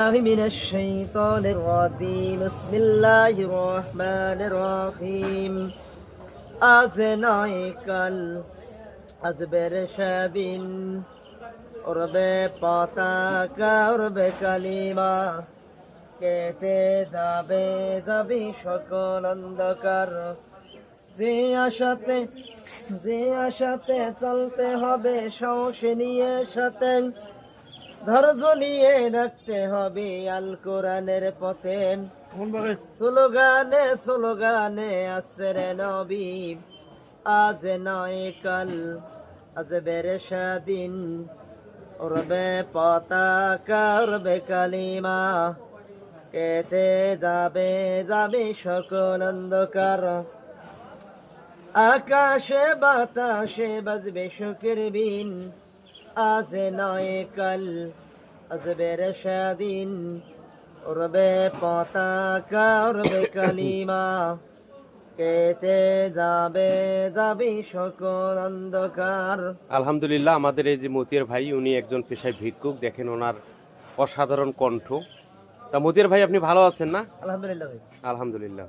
الله من الشيطان الرجيم بسم الله الرحمن الرحيم أثنائك الأزبر شادين উড়বে পতাকা উড়বে কালিমা কেটে যাবে যাবি সকল অন্ধকার যে আশাতে যে আশাতে চলতে হবে সৌসে নিয়ে সাথে ধৈর্য নিয়ে রাখতে হবে আল কোরআনের পথে। স্লোগানে স্লোগানে আসরে নবী। আজ নয় কাল আজ বেরে স্বাধীন উড়বে পতাকা উড়বে কালিমা। কেটে যাবে যাবে সকল অন্ধকার। আকাশে বাতাসে বাজবে সুখের বিন। আজ নয় কাল আজ বেরে স্বাধীন উড়বে পতাকা উড়বে কালিমা। কেটে যাবে যাবে সকল অন্ধকার। আলহামদুলিল্লাহ আমাদের এই যে মতিয়ার ভাই উনি একজন পেশায় ভিক্ষুক। দেখেন ওনার অসাধারণ কণ্ঠ। তা মতিয়ার ভাই আপনি ভালো আছেন না? আলহামদুলিল্লাহ ভাই। আলহামদুলিল্লাহ।